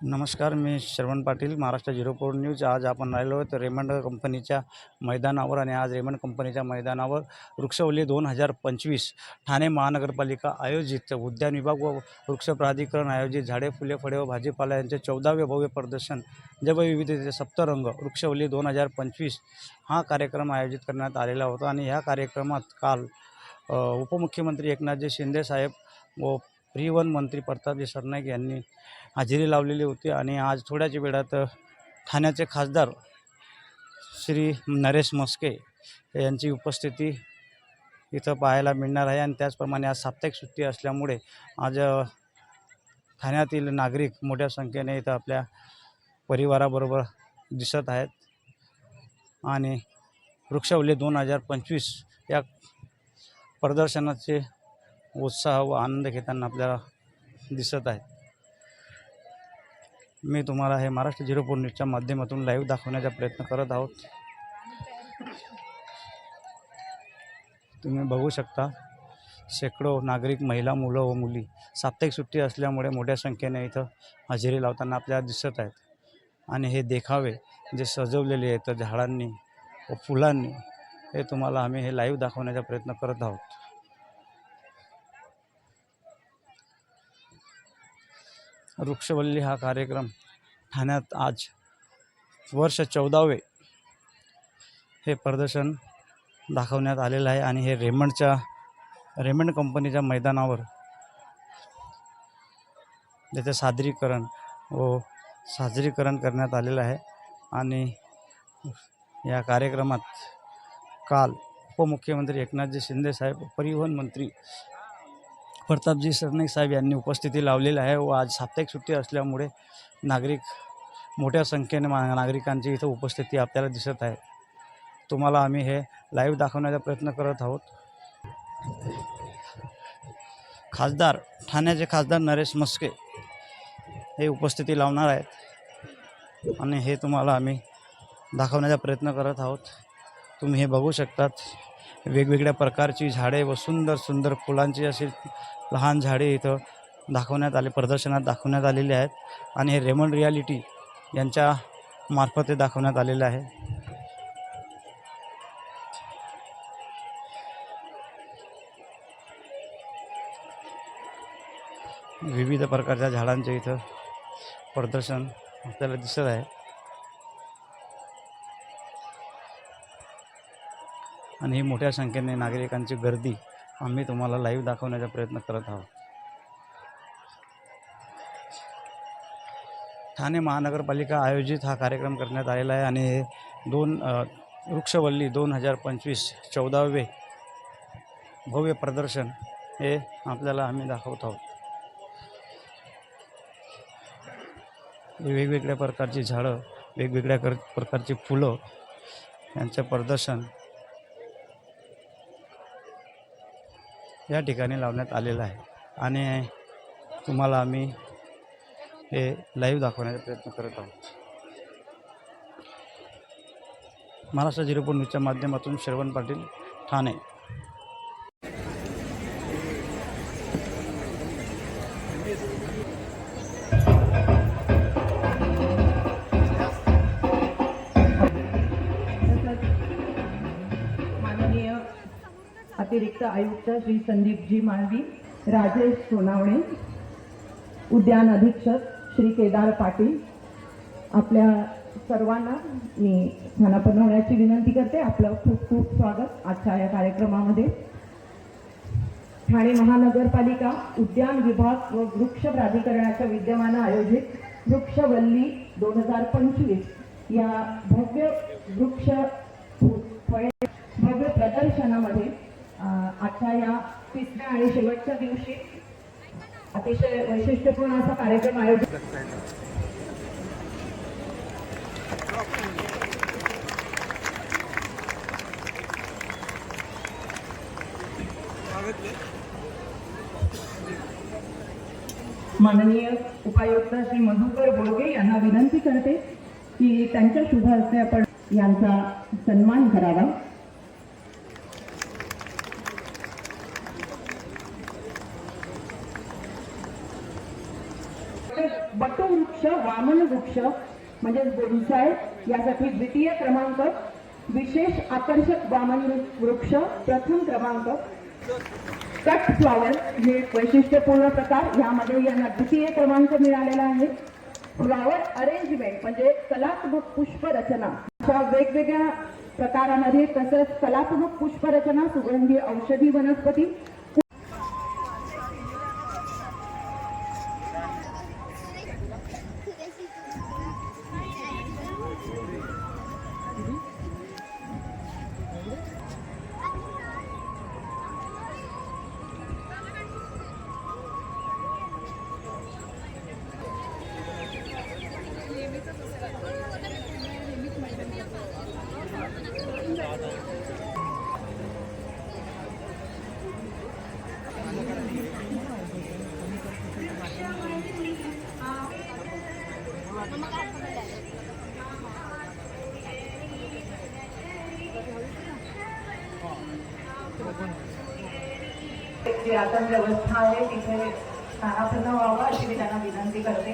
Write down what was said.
नमस्कार मी Shravan Patil Maharashtra zero four news. आज आपण राहिलो आहोत रेमंड कंपनीच्या मैदानावर आणि आज रेमंड कंपनीच्या मैदानावर वृक्षवल्ली दोन हजार पंचवीस ठाणे महानगरपालिका आयोजित उद्यान विभाग व वृक्ष प्राधिकरण आयोजित झाडे फुले फळे व भाजीपाला यांचे चौदावे भव्य प्रदर्शन जैवविविधतेचे सप्तरंग वृक्षवल्ली दोन हजार पंचवीस हा कार्यक्रम आयोजित करण्यात आलेला होता. आणि ह्या कार्यक्रमात काल उपमुख्यमंत्री एकनाथजी शिंदेसाहेब व परिवहन मंत्री प्रतापजी सरनाईक यांनी हजेरी लावलेली होती आणि आज थोड्याच वेळात ठाण्याचे खासदार श्री नरेश मस्के यांची उपस्थिती इथं पाहायला मिळणार आहे आणि त्याचप्रमाणे आज साप्ताहिक सुट्टी असल्यामुळे आज ठाण्यातील नागरिक मोठ्या संख्येने इथं आपल्या परिवाराबरोबर दिसत आहेत. आणि वृक्षवल्ली दोन हजार पंचवीस या प्रदर्शनाचे उत्साह व आनंद घेताना आपल्याला दिसत आहे मी तुम्हाला हे महाराष्ट्र झिरो फोर न्यूजच्या माध्यमातून लाईव्ह दाखवण्याचा प्रयत्न करत आहोत. तुम्ही बघू शकता शेकडो नागरिक महिला मुलं व मुली साप्ताहिक सुट्टी असल्यामुळे मोठ्या संख्येने इथं हजेरी लावताना आपल्याला दिसत आहेत. आणि हे देखावे जे सजवलेले आहेत झाडांनी व फुलांनी हे तुम्हाला आम्ही हे लाईव्ह दाखवण्याचा प्रयत्न करत आहोत. वृक्षवल्ली हा कार्यक्रम ठाण्यात आज वर्ष चौदावे हे प्रदर्शन दाखवण्यात आलेलं आहे आणि हे रेमंडच्या रेमंड कंपनीच्या मैदानावर त्याचं सादरीकरण व साजरीकरण करण्यात आलेलं आहे आणि या कार्यक्रमात काल उपमुख्यमंत्री एकनाथजी शिंदेसाहेब परिवहन मंत्री प्रतापजी सरनाईक साहेब यांनी उपस्थिती लावलेली आहे व आज साप्ताहिक सुट्टी असल्यामुळे नागरिक मोठ्या संख्येने मा नागरिकांची इथं उपस्थिती आपल्याला दिसत आहे. तुम्हाला आम्ही हे लाईव्ह दाखवण्याचा प्रयत्न करत आहोत. खासदार ठाण्याचे खासदार नरेश मस्के हे उपस्थिती लावणार आहेत आणि हे तुम्हाला आम्ही दाखवण्याचा प्रयत्न करत आहोत. तुम्ही हे बघू शकतात. वेगवेगळ्या प्रकारची झाडे व सुंदर सुंदर फुलांची अशी लहान झाडे इथं दाखवण्यात आले प्रदर्शनात दाखवण्यात आलेली आहेत. आणि हे रेमंड रियालिटी यांच्या मार्फत हे दाखवण्यात आलेलं आहे. विविध प्रकारच्या झाडांचे इथं प्रदर्शन आपल्याला दिसत आहे. आणि ही मोठ्या संख्येने नागरिकांची गर्दी आम्ही तुम्हाला लाईव्ह दाखवण्याचा प्रयत्न करत आहोत. ठाणे महानगरपालिका आयोजित हा कार्यक्रम करण्यात आलेला आहे आणि हे दोन वृक्षवल्ली दोन हजार पंचवीस चौदावे भव्य प्रदर्शन हे आपल्याला आम्ही दाखवत आहोत. हे वेगवेगळ्या प्रकारची झाडं वेगवेगळ्या कर प्रकारची फुलं यांचं प्रदर्शन या ठिकाणी लावण्यात आलेलं आहे. आणि तुम्हाला आम्ही हे लाईव्ह दाखवण्याचा प्रयत्न करत आहोत. महाराष्ट्र झिरो पॉईंट न्यूजच्या माध्यमातून श्रवण पाटील ठाणे. अतिरिक्त आयुक्त श्री संदीपजी मालवी राजेश सोनावणे उद्यान अधीक्षक श्री केदार पाटील. आपल्या सर्वांना मी स्थानापन्न होण्याची विनंती करते. आपलं खूप खूप स्वागत आजच्या या कार्यक्रमामध्ये. ठाणे महानगरपालिका उद्यान विभाग व वृक्ष प्राधिकरणाच्या विद्यमानं आयोजित वृक्षवल्ली दोन हजार पंचवीस या भव्य वृक्ष फळे भव्य प्रदर्शनामध्ये आजच्या या तिसऱ्या आणि शेवटच्या दिवशी अतिशय वैशिष्ट्यपूर्ण असा कार्यक्रम आयोजित माननीय उपायुक्त श्री मधुकर बोडगे यांना विनंती करते की त्यांच्या शुभ हस्ते आपण यांचा सन्मान करावा. वटवृक्ष वामन वृक्ष म्हणजेच बोनसाय यासाठी द्वितीय क्रमांक विशेष आकर्षक वामन वृक्ष प्रथम क्रमांक कट फ्लॉवर हे वैशिष्ट्यपूर्ण प्रकार यामध्ये यांना द्वितीय क्रमांक मिळालेला आहे. फ्लॉवर अरेंजमेंट म्हणजे कलात्मक पुष्परचना. अशा वेगवेगळ्या प्रकारामध्ये तसंच कलात्मक पुष्परचना सुगंधी औषधी वनस्पती जी आसन व्यवस्था आहे तिथे स्थानापन्न व्हावं अशी मी त्यांना विनंती करते.